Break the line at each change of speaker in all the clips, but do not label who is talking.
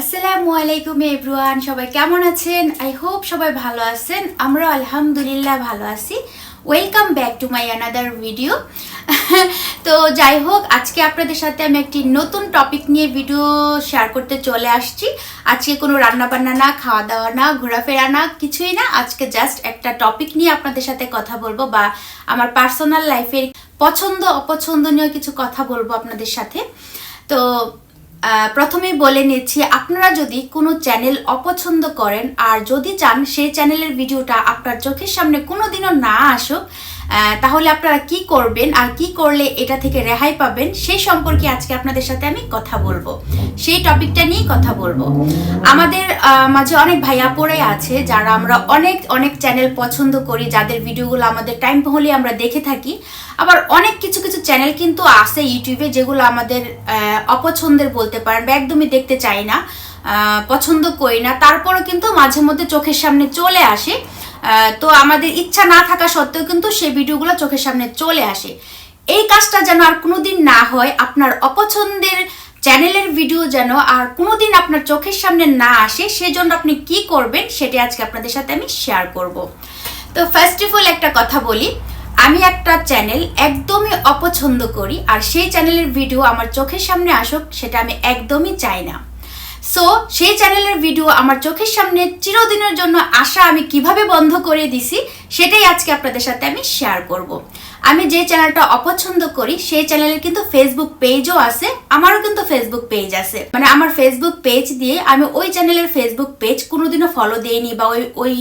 আসসালামু আলাইকুম এভরিওয়ান, সবাই কেমন আছেন? আই হোপ সবাই ভালো আছেন। আমরা আলহামদুলিল্লাহ ভালো আছি। Welcome back to my another video তো যাই হোক, আজকে আপনাদের সাথে আমি একটি নতুন টপিক নিয়ে ভিডিও শেয়ার করতে চলে আসছি। আজকে কোনো রান্না বান্না না খাওয়া দাওয়া না, ঘোরাফেরা না, কিছুই না। আজকে জাস্ট একটা টপিক নিয়ে আপনাদের সাথে কথা বলব বা আমার পার্সোনাল লাইফের পছন্দ অপছন্দনীয় কিছু কথা বলব আপনাদের সাথে। তো প্রথমেই বলে নিচ্ছি, আপনারা যদি কোনো চ্যানেল অপছন্দ করেন আর যদি চান সেই চ্যানেলের ভিডিওটা আপনার চোখের সামনে কোনোদিনও না আসুক তাহলে আপনারা কি করবেন আর কি করলে এটা থেকে রেহাই পাবেন, সেই সম্পর্কে আজকে আপনাদের সাথে আমি কথা বলব। সেই টপিকটা নিয়েই কথা বলব। আমাদের মাঝে অনেক ভাইয়া পড়ে আছে, যারা আমরা অনেক অনেক চ্যানেল পছন্দ করি, যাদের ভিডিওগুলো আমাদের টাইম হলে আমরা দেখে থাকি। আবার অনেক কিছু কিছু চ্যানেল কিন্তু আছে ইউটিউবে যেগুলো আমাদের অপছন্দের বলতে পারেন বা একদমই দেখতে চাই না। পছন্দ করি না। তারপরও কিন্তু মাঝে মধ্যে চোখের সামনে চলে আসে। তো আমাদের ইচ্ছা না থাকা সত্ত্বেও কিন্তু সেই ভিডিওগুলো চোখের সামনে চলে আসে। এই কাজটা যেন আর কোনোদিন না হয়, আপনার অপছন্দের চ্যানেলের ভিডিও যেন আর কোনোদিন আপনার চোখের সামনে না আসে, সেজন্য আপনি কি করবেন সেটা আজকে আপনাদের সাথে আমি শেয়ার করব। তো ফার্স্ট অফ অল একটা কথা বলি, আমি একটা চ্যানেল একদমই অপছন্দ করি, আর সেই চ্যানেলের ভিডিও আমার চোখের সামনে আসুক, সেটা আমি একদমই চাই না। সো সেই চ্যানেলের ভিডিও আমার চোখের সামনে চিরদিনের জন্য আসা আমি কীভাবে বন্ধ করে দিছি, সেটাই আজকে আপনাদের সাথে আমি শেয়ার করব। আমি যে চ্যানেলটা অপছন্দ করি, সেই চ্যানেলের কিন্তু ফেসবুক পেজও আছে, আমারও কিন্তু ফেসবুক পেজ আছে। মানে আমার ফেসবুক পেজ দিয়ে আমি ওই চ্যানেলের ফেসবুক পেজ কোনোদিনও ফলো দিইনি বা ওই ওই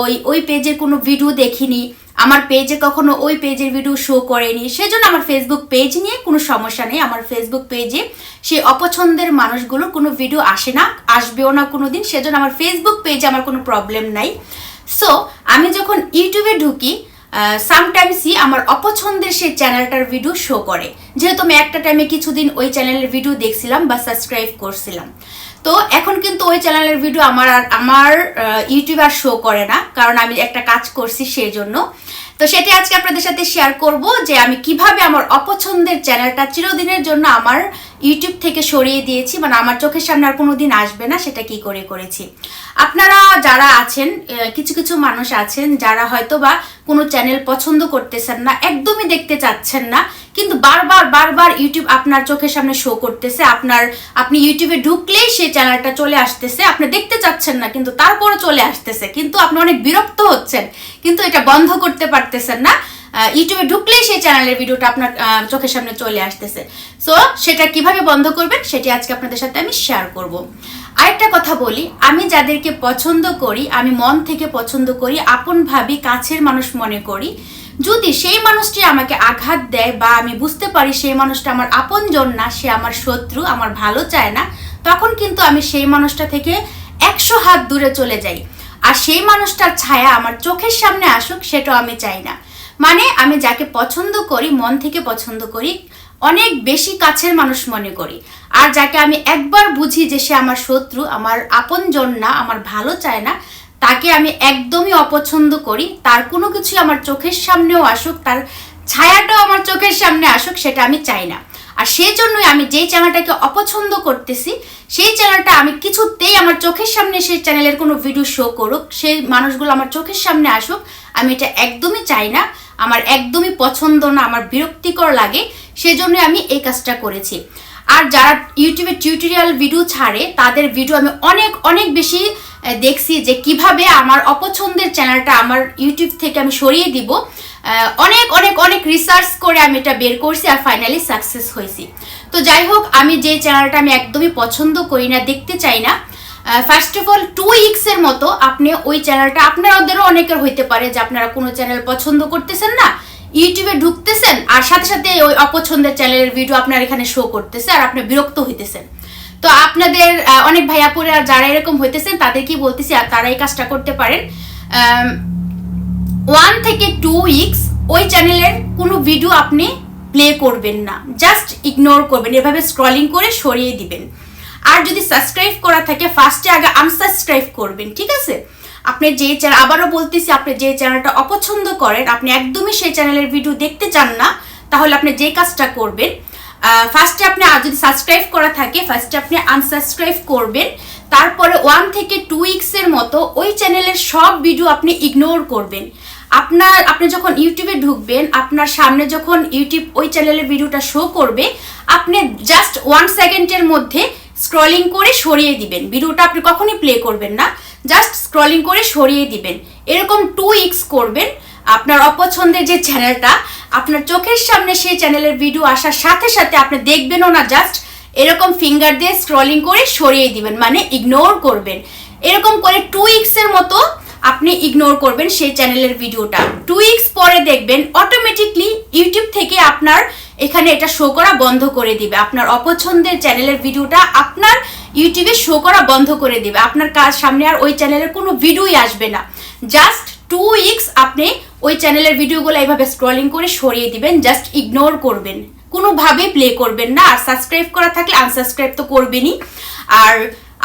ওই ওই পেজের কোনো ভিডিও দেখিনি। আমার পেজে কখনো ওই পেজের ভিডিও শো করেনি। সেজন্য আমার ফেসবুক পেজ নিয়ে কোনো সমস্যা নেই। আমার ফেসবুক পেজে সেই অপছন্দের মানুষগুলোর কোনো ভিডিও আসে না, আসবেও না কোনো দিন সেজন্য আমার ফেসবুক পেজে আমার কোনো প্রবলেম নাই। সো আমি যখন ইউটিউবে ঢুকি সামটাইমসই আমার অপছন্দের সেই চ্যানেলটার ভিডিও শো করে। যেহেতু আমি একটা টাইমে কিছুদিন ওই চ্যানেলের ভিডিও দেখছিলাম বা সাবস্ক্রাইব করছিলাম। তো এখন কিন্তু ওই চ্যানেলের ভিডিও আমার আর আমার ইউটিউব আর শো করে না, কারণ আমি একটা কাজ করছি সেই জন্য তো সেটা আজকে আপনাদের সাথে শেয়ার করব যে আমি কীভাবে আমার অপছন্দের চ্যানেলটা চিরদিনের জন্য আমার ইউটিউব থেকে সরিয়ে দিয়েছি মানে আমার চোখের সামনে আর কোনো দিন আসবে না, সেটা কি করে করেছি। আপনারা যারা আছেন কিছু কিছু মানুষ আছেন, যারা হয়তো বা কোনো চ্যানেল পছন্দ করতেছেন না, একদমই দেখতে চাচ্ছেন না কিন্তু বারবার বারবার ইউটিউব আপনার চোখের সামনে শো করতেছে। আপনার, আপনি ইউটিউবে ঢুকলেই সেই চ্যানেলটা চলে আসতেছে। আপনি দেখতে চাচ্ছেন না, কিন্তু তারপরে চলে আসতেছে। কিন্তু আপনি অনেক বিরক্ত হচ্ছেন, কিন্তু এটা বন্ধ করতে পারতেছেন না। ইউটিউবে ঢুকলেই সেই চ্যানেলের ভিডিওটা আপনার চোখের সামনে চলে আসতেছে। সো সেটা কীভাবে বন্ধ করবেন, সেটি আজকে আপনাদের সাথে আমি শেয়ার করব। আরেকটা কথা বলি, আমি যাদেরকে পছন্দ করি, আমি মন থেকে পছন্দ করি, আপন ভাবি, কাছের মানুষ মনে করি যদি সেই মানুষটি আমাকে আঘাত দেয় বা আমি বুঝতে পারি সেই মানুষটা আমার আপনজন না, সে আমার শত্রু, আমার ভালো চায় না, তখন কিন্তু আমি সেই মানুষটা থেকে একশো হাত দূরে চলে যাই। আর সেই মানুষটার ছায়া আমার চোখের সামনে আসুক, সেটাও আমি চাই না। মানে আমি যাকে পছন্দ করি, মন থেকে পছন্দ করি, অনেক বেশি কাছের মানুষ মনে করি। আর যাকে আমি একবার বুঝি যে সে আমার শত্রু, আমার আপনজন না, আমার ভালো চায় না তাকে আমি একদমই অপছন্দ করি। তার কোনো কিছুই আমার চোখের সামনেও আসুক, তার ছায়াটাও আমার চোখের সামনে আসুক, সেটা আমি চাই না। আর সেই জন্যই আমি যেই চ্যানেলটাকে অপছন্দ করতেছি, সেই চ্যানেলটা আমি কিছুতেই আমার চোখের সামনে সেই চ্যানেলের কোনো ভিডিও শো করুক, সেই মানুষগুলো আমার চোখের সামনে আসুক, আমি এটা একদমই চাই না। আমার একদমই পছন্দ না, আমার বিরক্তিকর লাগে সেজন্য আমি এই কাজটা করেছি। আর যারা ইউটিউবে টিউটোরিয়াল ভিডিও ছাড়ে, তাদের ভিডিও আমি অনেক অনেক বেশি দেখছি যে কীভাবে আমার অপছন্দের চ্যানেলটা আমার ইউটিউব থেকে আমি সরিয়ে দিব। অনেক অনেক অনেক রিসার্চ করে আমি এটা বের করছি আর ফাইনালি সাকসেস হয়েছি। তো যাই হোক, আমি যে চ্যানেলটা আমি একদমই পছন্দ করি না, দেখতে চাই না। ফার্স্ট অফ অল টু উইক্সের মতো আপনি ওই চ্যানেলটা আপনাদেরও অনেকের হইতে পারে যে আপনারা কোনো চ্যানেল পছন্দ করতেছেন না ইউটিউবে ঢুকতেছেন আর সাথে সাথে ওই অপছন্দের চ্যানেলের ভিডিও আপনার এখানে শো করতেছে আর আপনি বিরক্ত হইতেছেন। তো আপনাদের অনেক ভাইয়াপুরা যারা এরকম হইতেছেন তাদের কি বলতেছি আর তারা এই কাজটা করতে পারেন। ওয়ান থেকে টু উইকস ওই চ্যানেলের কোনো ভিডিও আপনি প্লে করবেন না। জাস্ট ইগনোর করবেন, এভাবে স্ক্রলিং করে সরিয়ে দিবেন। আর যদি সাবস্ক্রাইব করা থাকে ফার্স্টে আগে আনসাবস্ক্রাইব করবেন, ঠিক আছে? আপনি যে চ্যানেল আবারও বলতেছি, আপনি যে চ্যানেলটা অপছন্দ করেন, আপনি একদমই সেই চ্যানেলের ভিডিও দেখতে চান না, তাহলে আপনি যে কাজটা করবেন ফার্স্টে আপনি যদি সাবস্ক্রাইব করা থাকে ফার্স্টে আপনি আনসাবস্ক্রাইব করবেন, তারপরে ওয়ান থেকে টু উইক্সের মতো ওই চ্যানেলের সব ভিডিও আপনি ইগনোর করবেন। আপনার, আপনি যখন ইউটিউবে ঢুকবেন, আপনার সামনে যখন ইউটিউব ওই চ্যানেলের ভিডিওটা শো করবে, আপনি জাস্ট ওয়ান সেকেন্ডের মধ্যে স্ক্রলিং করে সরিয়ে দিবেন। ভিডিওটা আপনি কখনই প্লে করবেন না। জাস্ট স্ক্রলিং করে সরিয়ে দিবেন। এরকম টু উইক্স করবেন। আপনার অপছন্দের যে চ্যানেলটা আপনার চোখের সামনে সেই চ্যানেলের ভিডিও আসার সাথে সাথে আপনি দেখবেনও না জাস্ট এরকম ফিঙ্গার দিয়ে স্ক্রলিং করে সরিয়ে দিবেন মানে ইগনোর করবেন। এরকম করে টু উইক্সের মতো আপনি ইগনোর করবেন সেই চ্যানেলের ভিডিওটা টু উইক্স পরে দেখবেন অটোমেটিকলি ইউটিউব থেকে আপনার এখানে এটা শো করা বন্ধ করে দিবে। আপনার অপছন্দের চ্যানেলের ভিডিওটা আপনার ইউটিউবে শো করা বন্ধ করে দিবে। আপনার কাজ সামনে আর ওই চ্যানেলের কোনো ভিডিওই আসবে না। জাস্ট টু উইক্স আপনি ওই চ্যানেলের ভিডিওগুলো এইভাবে স্ক্রলিং করে সরিয়ে দিবেন জাস্ট ইগনোর করবেন। কোনোভাবে প্লে করবেন না। আর সাবস্ক্রাইব করা থাকলে আনসাবস্ক্রাইব তো করবেনই। আর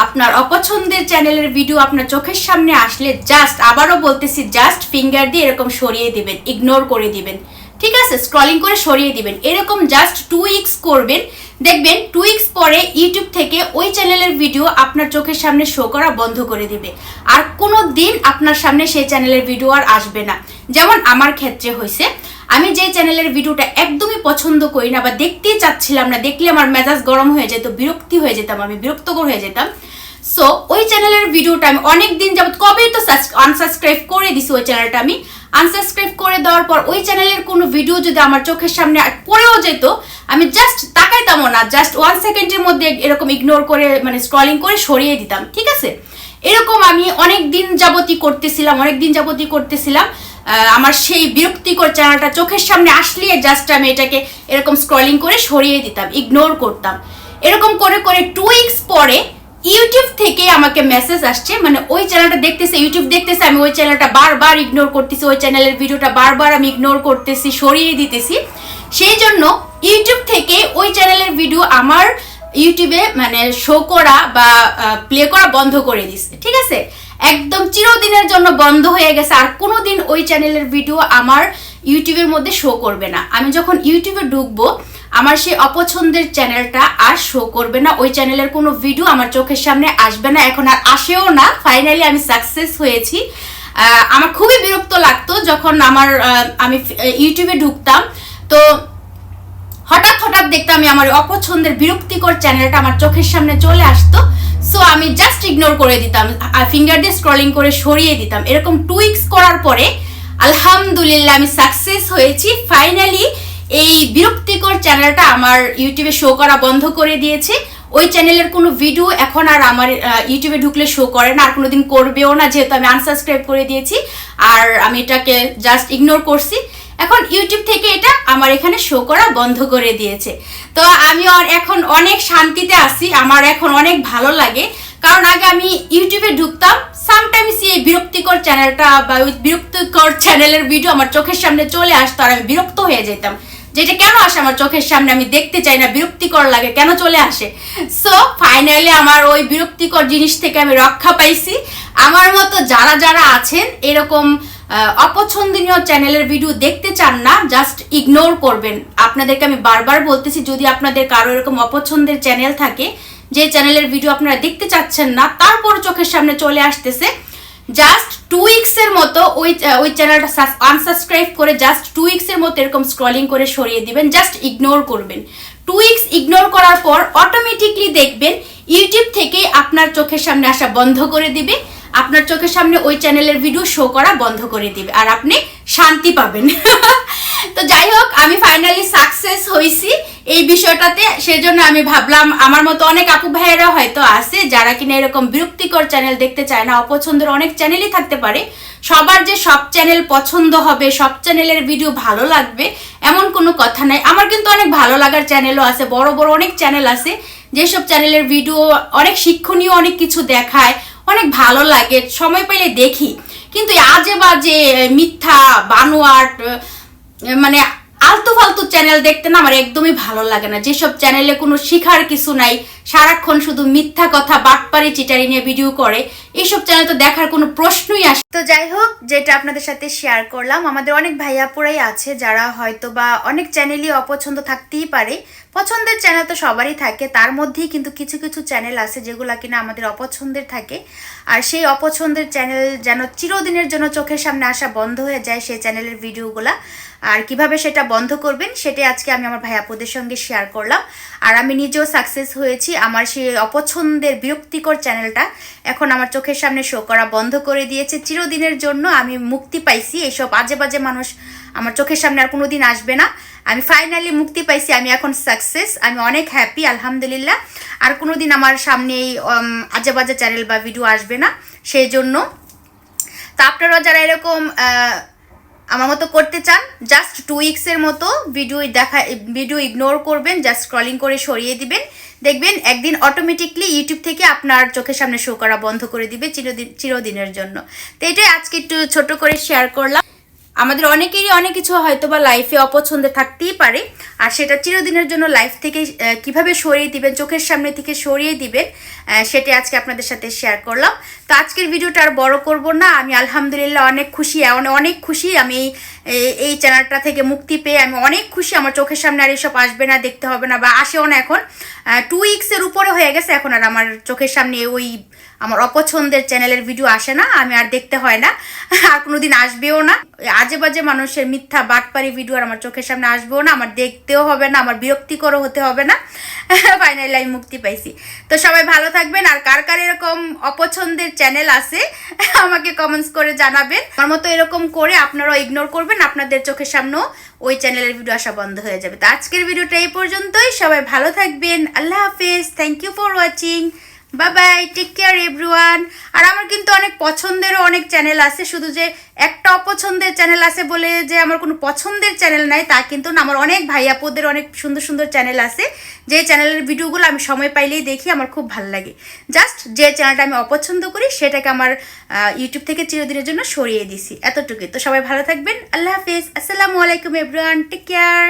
আপনার অপছন্দের চ্যানেলের ভিডিও আপনার চোখের সামনে আসলে জাস্ট আবারও বলতেছি জাস্ট ফিঙ্গার দিয়ে এরকম সরিয়ে দিবেন ইগনোর করে দিবেন। ঠিক আছে? স্ক্রলিং করে সরিয়ে দিবেন। এরকম জাস্ট টু উইক্স করবেন। দেখবেন টু উইক্স পরে ইউটিউব থেকে ওই চ্যানেলের ভিডিও আপনার চোখের সামনে শো করা বন্ধ করে দিবে। আর কোনো দিন আপনার সামনে সেই চ্যানেলের ভিডিও আর আসবে না। যেমন আমার ক্ষেত্রে হয়েছে, আমি যে চ্যানেলের ভিডিওটা একদমই পছন্দ করি না বা দেখতেই চাচ্ছিলাম না, দেখলে আমার মেজাজ গরম হয়ে যেত, বিরক্তি হয়ে যেতাম আমি, বিরক্তকর হয়ে যেতাম। সো ওই চ্যানেলের ভিডিওটা আমি অনেক দিন যাবত কবে তো আনসাবস্ক্রাইব করে দিছি ওই চ্যানেলটা আমি। আনসাবস্ক্রাইব করে দেওয়ার পর ওই চ্যানেলের কোনো ভিডিও যদি আমার চোখের সামনে পড়েও যেত, আমি জাস্ট তাকাইতামও না জাস্ট ওয়ান সেকেন্ডের মধ্যে এরকম ইগনোর করে মানে স্ক্রলিং করে সরিয়ে দিতাম, ঠিক আছে? এরকম আমি অনেক দিন যাবতই করতেছিলাম অনেক দিন যাবতই করতেছিলাম। আমার সেই বিরক্তিকর চ্যানেলটা চোখের সামনে আসলে জাস্ট আমি এটাকে এরকম স্ক্রলিং করে সরিয়ে দিতাম ইগনোর করতাম। এরকম করে করে টু উইক্স পরে ইউটিউব থেকে আমাকে মেসেজ আসছে মানে ওই চ্যানেলটা দেখতেছে, ইউটিউব দেখতেছে, আমি ওই চ্যানেলটা বারবার ইগনোর করতেছি, ওই চ্যানেলের ভিডিওটা বারবার আমি ইগনোর করতেছি, সরিয়ে দিতেছি। সেই জন্য ইউটিউব থেকে ওই চ্যানেলের ভিডিও আমার ইউটিউবে মানে শো করা বা প্লে করা বন্ধ করে দিছে, ঠিক আছে? একদম চিরদিনের জন্য বন্ধ হয়ে গেছে, আর কোনোদিন ওই চ্যানেলের ভিডিও আমার ইউটিউবের মধ্যে শো করবে না। আমি যখন ইউটিউবে ঢুকবো আমার সেই অপছন্দের চ্যানেলটা আর শো করবে না। ওই চ্যানেলের কোনো ভিডিও আমার চোখের সামনে আসবে না। এখন আর আসেও না। ফাইনালি আমি সাকসেস হয়েছি। আমার খুবই বিরক্ত লাগতো যখন আমার আমি ইউটিউবে ঢুকতাম। তো হঠাৎ হঠাৎ দেখতাম আমি আমার অপছন্দের বিরক্তিকর চ্যানেলটা আমার চোখের সামনে চলে আসতো। সো আমি জাস্ট ইগনোর করে দিতাম। ফিঙ্গার দিয়ে স্ক্রলিং করে সরিয়ে দিতাম। এরকম টু উইক্স করার পরে আলহামদুলিল্লাহ আমি সাকসেস হয়েছি। ফাইনালি এই বিরক্তিকর চ্যানেলটা আমার ইউটিউবে শো করা বন্ধ করে দিয়েছে। ওই চ্যানেলের কোনো ভিডিও এখন আর আমার ইউটিউবে ঢুকলে শো করে না, আর কোনোদিন করবেও না, যেহেতু আমি আনসাবস্ক্রাইব করে দিয়েছি, আর আমি এটাকে জাস্ট ইগনোর করছি। এখন ইউটিউব থেকে এটা আমার এখানে শো করা বন্ধ করে দিয়েছে। তো আমি আর এখন অনেক শান্তিতে আছি, আমার এখন অনেক ভালো লাগে। কারণ আগে আমি ইউটিউবে ঢুকতাম সামটাইমস এই বিরক্তিকর চ্যানেলটা বা বিরক্তিকর চ্যানেলের ভিডিও আমার চোখের সামনে চলে আসতো, আর আমি বিরক্ত হয়ে যেতাম। যেটা কেন আসে আমার চোখের সামনে আমি দেখতে চাই না, বিরক্তিকর লাগে, কেন চলে আসে? সো ফাইনালি আমার ওই বিরক্তিকর জিনিস থেকে আমি রক্ষা পাইছি। আমার মতো যারা যারা আছেন, এরকম অপছন্দনীয় চ্যানেলের ভিডিও দেখতে চান না জাস্ট ইগনোর করবেন। আপনাদেরকে আমি বারবার বলতেছি, যদি আপনাদের কারও এরকম অপছন্দের চ্যানেল থাকে, যে চ্যানেলের ভিডিও আপনারা দেখতে চাচ্ছেন না, তারপর চোখের সামনে চলে আসতেছে জাস্ট টু উইক্স এর মতো ওই ওই চ্যানেলটা আনসাবস্ক্রাইব করে জাস্ট টু উইক্স এর মতো এরকম স্ক্রলিং করে সরিয়ে দিবেন জাস্ট ইগনোর করবেন। টু উইক্স ইগনোর করার পর অটোমেটিকলি দেখবেন ইউটিউব থেকেই আপনার চোখের সামনে আসা বন্ধ করে দিবে, আপনার চোখের সামনে ওই চ্যানেলের ভিডিও শো করা বন্ধ করে দিবে, আর আপনি শান্তি পাবেন। তো যাই হোক, আমি ফাইনালি সাকসেস হয়েছি এই বিষয়টাতে। সেজন্য আমি ভাবলাম, আমার মতো অনেক আপু ভাইয়েরা হয়তো আছে, যারা কিনা এরকম বিরক্তিকর চ্যানেল দেখতে চায় না, অপছন্দের অনেক চ্যানেলই থাকতে পারে। সবার যে সব চ্যানেল পছন্দ হবে, সব চ্যানেলের ভিডিও ভালো লাগবে, এমন কোনো কথা নাই। আমার কিন্তু অনেক ভালো লাগার চ্যানেলও আছে, বড় বড় অনেক চ্যানেল আছে। যেসব চ্যানেলের ভিডিও অনেক শিক্ষণীয় অনেক কিছু দেখায়, অনেক ভালো লাগে, সময় পেলে দেখি। কিন্তু আজে বাজে মিথ্যা, বানোয়াট মানে আলতু ফালতু চ্যানেল দেখতে না আমার একদমই ভালো লাগে না। যেসব চ্যানেলে কোনো শিখার কিছু নাই, সারাক্ষণ শুধু মিথ্যা কথা বাটপারি চিটারি নিয়ে ভিডিও করে এইসব চ্যানেল তো দেখার কোনো প্রশ্নই আসে তো যাই হোক, যেটা আপনাদের সাথে শেয়ার করলাম, আমাদের অনেক ভাইয়াপুরাই আছে যারা হয়তো বা অনেক চ্যানেলই অপছন্দ থাকতেই পারে পছন্দের চ্যানেল তো সবারই থাকে, তার মধ্যেই কিন্তু কিছু কিছু চ্যানেল আছে যেগুলো কিনা আমাদের অপছন্দের থাকে। আর সেই অপছন্দের চ্যানেল যেন চিরদিনের জন্য চোখের সামনে আসা বন্ধ হয়ে যায় সেই চ্যানেলের ভিডিওগুলা। আর কীভাবে সেটা বন্ধ করবেন সেটাই আজকে আমি আমার ভাই আপুদের সঙ্গে শেয়ার করলাম। আর আমি নিজেও সাকসেস হয়েছি, আমার সেই অপছন্দের বিরক্তিকর চ্যানেলটা এখন আমার চোখের সামনে শো করা বন্ধ করে দিয়েছে। চিরদিনের জন্য আমি মুক্তি পাইছি এইসব আজে বাজে মানুষ আমার চোখের সামনে আর কোনোদিন আসবে না। আমি ফাইনালি মুক্তি পাইছি, আমি এখন সাকসেস আমি অনেক হ্যাপি আলহামদুলিল্লাহ। আর কোনোদিন আমার সামনে এই আজে বাজে চ্যানেল বা ভিডিও আসবে না সেই জন্য তা আপনারা যারা এরকম আমার মতো করতে চান জাস্ট টু উইক্সের মতো ভিডিও দেখা ভিডিও ইগনোর করবেন জাস্ট স্ক্রলিং করে সরিয়ে দিবেন। দেখবেন একদিন অটোমেটিকলি ইউটিউব থেকে আপনার চোখের সামনে শো করা বন্ধ করে দিবে চিরদিন, চিরদিনের জন্য। তো এটাই আজকে একটু ছোট করে শেয়ার করলাম। আমাদের অনেকেরই অনেক কিছু হয়তো বা লাইফে অপছন্দে থাকতেই পারে। আর সেটা চিরদিনের জন্য লাইফ থেকে কীভাবে সরিয়ে দিবেন, চোখের সামনে থেকে সরিয়ে দিবেন সেটা আজকে আপনাদের সাথে শেয়ার করলাম। তো আজকের ভিডিওটা আর বড় করব না। আমি আলহামদুলিল্লাহ অনেক খুশি, অনে- অনেক খুশি। আমি এই- এই চ্যানেলটা থেকে মুক্তি পেয়ে আমি অনেক খুশি। আমার চোখের সামনে আর এসব আসবে না, দেখতে হবে না বা আসেও না এখন। টু উইক্সের উপরে হয়ে গেছে এখন আর আমার চোখের সামনে ওই আমার অপছন্দের চ্যানেলের ভিডিও আসে না, আমি আর দেখতে হয় না, আর কোনোদিন আসবেও না। আজে বাজে মানুষের মিথ্যা বাটপারি ভিডিও আর আমার চোখের সামনে আসবেও না, আমার দেখতেও হবে না, আমার বিরক্তিকরও হতে হবে না। ফাইনালি আমি মুক্তি পাইছি। তো সবাই ভালো থাকবেন, আর কার কার এরকম অপছন্দের চ্যানেল আছে, আমাকে কমেন্টস করে জানাবেন। আমার মতো এরকম করে আপনারাও ইগনোর করবেন, আপনাদের চোখের সামনেও ওই চ্যানেলের ভিডিও আসা বন্ধ হয়ে যাবে। তো আজকের ভিডিওটা এই পর্যন্তই, সবাই ভালো থাকবেন, আল্লাহ হাফেজ thank you for watching bye bye take care everyone আর আমার কিন্তু অনেক পছন্দেরও অনেক চ্যানেল আছে, শুধু যে একটা অপছন্দের চ্যানেল আছে বলে যে আমার কোনো পছন্দের চ্যানেল নাই, তা কিন্তু না, আমার অনেক ভাইয়াপোদের অনেক সুন্দর সুন্দর চ্যানেল আছে। যে চ্যানেলের ভিডিওগুলো আমি সময় পাইলেই দেখি, আমার খুব ভালো লাগে। জাস্ট যে চ্যানেলটা আমি অপছন্দ করি, সেটাকে আমার ইউটিউব থেকে চিরদিনের জন্য সরিয়ে দিছি। এতটুকুই। তো সবাই ভালো থাকবেন। আল্লাহ হাফিজ। আসসালামু আলাইকুম এভরিওয়ান টেক কেয়ার